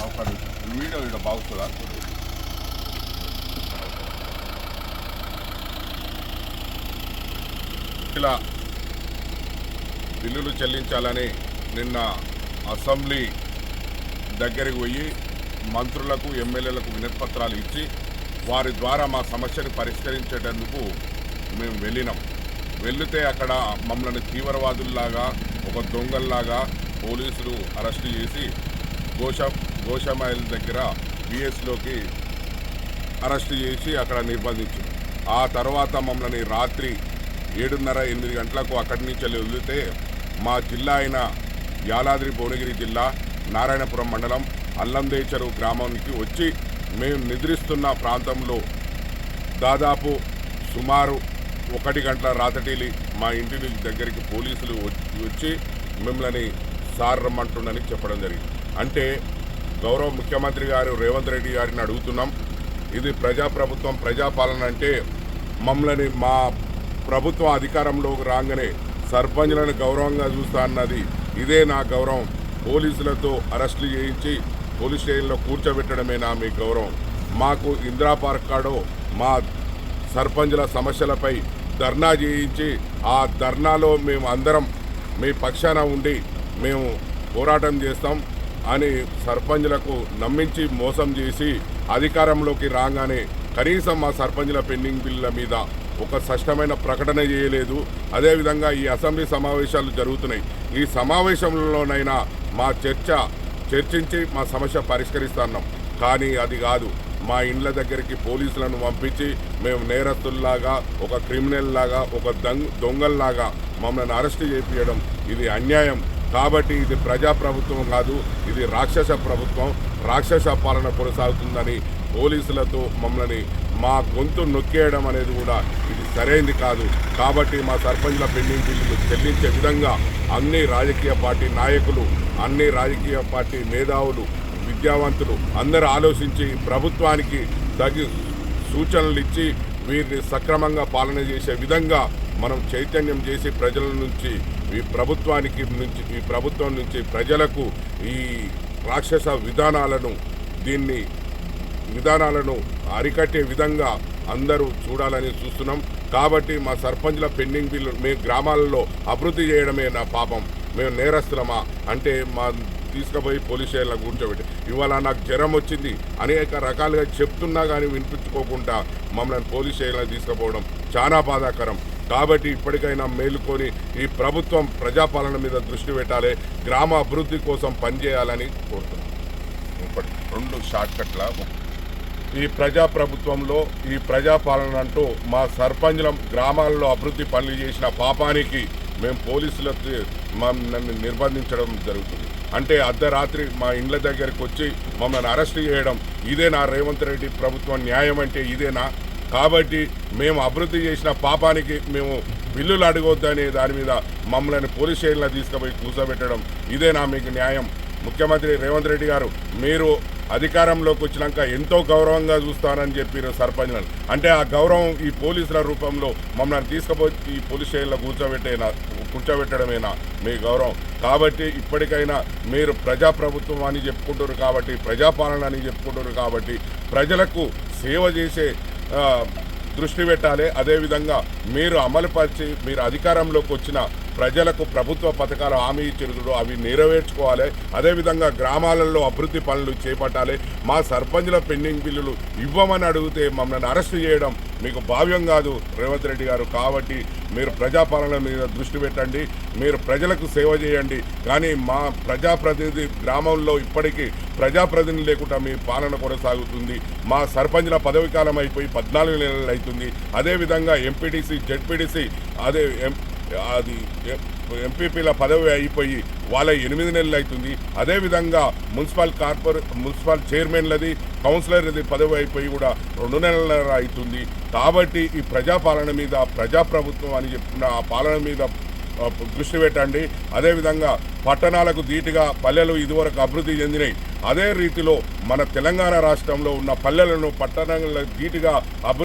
Video video బాగుతుందా ఇలా బిల్లులు చెల్లించాలని నిన్న అసెంబ్లీ దగ్గరికి పోయి మంత్రులకు ఎమ్మెల్యేలకు వినతిపత్రాలు ఇచ్చి వారి ద్వారా మా సమస్యను పరిష్కరించేటందుకు మేము వెళ్ళినాం. వెళితే అక్కడ మమ్మల్ని తీవ్రవాదుల్లాగా ఒక దొంగల్లాగా పోలీసులు అరెస్ట్ చేసి గోష గోషామాయిల్ దగ్గర బిఎస్లోకి అరెస్ట్ చేసి అక్కడ నిర్బంధించారు ఆ తర్వాత మమ్మల్ని రాత్రి ఏడున్నర ఎనిమిది గంటలకు అక్కడి నుంచి వెళ్ళి వదిలితే మా జిల్లా అయిన యాలాద్రి భువనగిరి జిల్లా నారాయణపురం మండలం అల్లందేచరు గ్రామానికి వచ్చి మేము నిద్రిస్తున్న ప్రాంతంలో దాదాపు సుమారు ఒకటి గంటల రాతటీలి మా ఇంటి నుంచి దగ్గరికి పోలీసులు వచ్చి- వచ్చి మిమ్మల్ని సార్ రమ్మంటుండని చెప్పడం జరిగింది. అంటే గౌరవ ముఖ్యమంత్రి గారు రేవంత్ రెడ్డి గారిని అడుగుతున్నాం. ఇది ప్రజాప్రభుత్వం ప్రజాపాలన అంటే మమ్మల్ని మా ప్రభుత్వం అధికారంలోకి రాగానే సర్పంచ్లను గౌరవంగా చూస్తా అన్నది. ఇదే నా గౌరవం. పోలీసులతో అరెస్టులు చేయించి పోలీస్ స్టేషన్లో కూర్చోబెట్టడమే నా మీ గౌరవం. మాకు ఇందిరా పార్క్ కాడో మా సర్పంచుల సమస్యలపై ధర్నా చేయించి ఆ ధర్నాలో మేము అందరం మీ పక్షాన ఉండి మేము పోరాటం చేస్తాం. అని సర్పంచులకు నమ్మించి మోసం చేసి అధికారంలోకి రాగానే కనీసం మా సర్పంచుల పెండింగ్ బిల్లుల మీద ఒక స్పష్టమైన ప్రకటన చేయలేదు. అదేవిధంగా ఈ అసెంబ్లీ సమావేశాలు జరుగుతున్నాయి. ఈ సమావేశంలోనైనా మా చర్చ చర్చించి మా సమస్య పరిష్కరిస్తున్నాం. కానీ అది కాదు. మా ఇండ్ల దగ్గరికి పోలీసులను పంపించి మేము నేరస్తుల్లాగా ఒక క్రిమినల్ లాగా ఒక దొంగల్లాగా మమ్మల్ని అరెస్ట్ చేపించడం ఇది అన్యాయం. కాబట్టి ఇది ప్రజాప్రభుత్వం కాదు ఇది రాక్షస ప్రభుత్వం. రాక్షస పాలన కొనసాగుతుందని పోలీసులతో మమ్మల్ని మా గొంతు నొక్కేయడం అనేది కూడా ఇది సరైంది కాదు. కాబట్టి మా సర్పంచ్ల పెండింగ్ బిల్లులు చెల్లించే విధంగా అన్ని రాజకీయ పార్టీ నాయకులు అన్ని రాజకీయ పార్టీ మేధావులు విద్యావంతులు అందరూ ఆలోచించి ప్రభుత్వానికి తగి సూచనలు ఇచ్చి వీరిని సక్రమంగా పాలన చేసే విధంగా మనం చైతన్యం చేసి ప్రజల నుంచి ఈ ప్రభుత్వానికి నుంచి ఈ ప్రభుత్వం నుంచి ప్రజలకు ఈ రాక్షస విధానాలను దీన్ని విధానాలను అరికట్టే విధంగా అందరూ చూడాలని చూస్తున్నాం. కాబట్టి మా సర్పంచ్ల పెండింగ్ బిల్లు మీ గ్రామాలలో అభివృద్ధి చేయడమే నా పాపం. మేము నేరస్తులమా? అంటే మా తీసుకుపోయి పోలీస్ స్టేషన్లో కూర్చోబెట్టి ఇవాళ నాకు జ్వరం వచ్చింది. అనేక రకాలుగా చెప్తున్నా కానీ వినిపించుకోకుండా మమ్మల్ని పోలీస్ స్టేషన్లో తీసుకుపోవడం చాలా బాధాకరం. కాబట్టి ఇప్పటికైనా మేలుకొని ఈ ప్రభుత్వం ప్రజాపాలన మీద దృష్టి పెట్టాలి గ్రామ అభివృద్ధి కోసం పనిచేయాలని కోరుతున్నాం. ఇంకోటి రెండు షార్ట్ కట్ల ఈ ప్రజాప్రభుత్వంలో ఈ ప్రజాపాలన అంటూ మా సర్పంచులం గ్రామాల్లో అభివృద్ధి పనులు చేసిన పాపానికి మేము పోలీసులకు నన్ను నిర్బంధించడం జరుగుతుంది. అంటే అర్ధరాత్రి మా ఇండ్ల దగ్గరికి వచ్చి మమ్మల్ని అరెస్ట్ చేయడం ఇదే నా రేవంత్ రెడ్డి ప్రభుత్వం న్యాయం అంటే ఇదేనా? కాబట్టి మేము అభివృద్ధి చేసిన పాపానికి మేము బిల్లులు అడగొద్దని దాని మీద మమ్మల్ని పోలీస్ స్టేషన్లో తీసుకుపోయి కూర్చోబెట్టడం ఇదేనా మీకు న్యాయం. ముఖ్యమంత్రి రేవంత్ రెడ్డి గారు మీరు అధికారంలోకి వచ్చినాక ఎంతో గౌరవంగా చూస్తానని చెప్పారు సర్పంచ్లను. అంటే ఆ గౌరవం ఈ పోలీసుల రూపంలో మమ్మల్ని తీసుకుపోయి ఈ పోలీస్ స్టేషన్లో కూర్చోబెట్టేనా కూర్చోబెట్టడమేనా మీ గౌరవం. కాబట్టి ఇప్పటికైనా మీరు ప్రజాప్రభుత్వం అని చెప్పుకుంటారు కాబట్టి ప్రజాపాలన అని చెప్పుకుంటారు కాబట్టి ప్రజలకు సేవ చేసే దృష్టి పెట్టాలి. అదేవిధంగా మీరు అమలుపరిచి మీరు అధికారంలోకి వచ్చిన ప్రజలకు ప్రభుత్వ పథకాలు హామీ ఇచ్చినప్పుడు అవి నెరవేర్చుకోవాలి. అదేవిధంగా గ్రామాలలో అభివృద్ధి పనులు చేపట్టాలి. మా సర్పంచుల పెండింగ్ బిల్లులు ఇవ్వమని అడిగితే మమ్మల్ని అరెస్ట్ చేయడం మీకు భావ్యం కాదు రేవంత్ రెడ్డి గారు. కాబట్టి మీరు ప్రజాపాలన మీద దృష్టి పెట్టండి. మీరు ప్రజలకు సేవ చేయండి. కానీ మా ప్రజాప్రతినిధి గ్రామంలో ఇప్పటికీ ప్రజాప్రతినిధి లేకుండా మీ పాలన కొనసాగుతుంది. మా సర్పంచ్ల పదవి కాలం అయిపోయి పద్నాలుగు నెలలు అవుతుంది. అదేవిధంగా ఎంపీటీసీ జెడ్పీటీసీ అదే ఎం అది ఎంపీపీల పదవి అయిపోయి వాళ్ళ ఎనిమిది నెలలు అవుతుంది. అదేవిధంగా మున్సిపల్ కార్పొరే మున్సిపల్ చైర్మన్లది కౌన్సిలర్ది పదవి అయిపోయి కూడా రెండు నెలల అవుతుంది. కాబట్టి ఈ ప్రజాపాలన మీద ప్రజాప్రభుత్వం అని చెప్తున్న ఆ పాలన మీద దృష్టి పెట్టండి. అదేవిధంగా పట్టణాలకు ధీటుగా పల్లెలు ఇదివరకు అభివృద్ధి చెందినాయి. అదే రీతిలో మన తెలంగాణ రాష్ట్రంలో ఉన్న పల్లెలను పట్టణాలను ధీటుగా అభివృద్ధి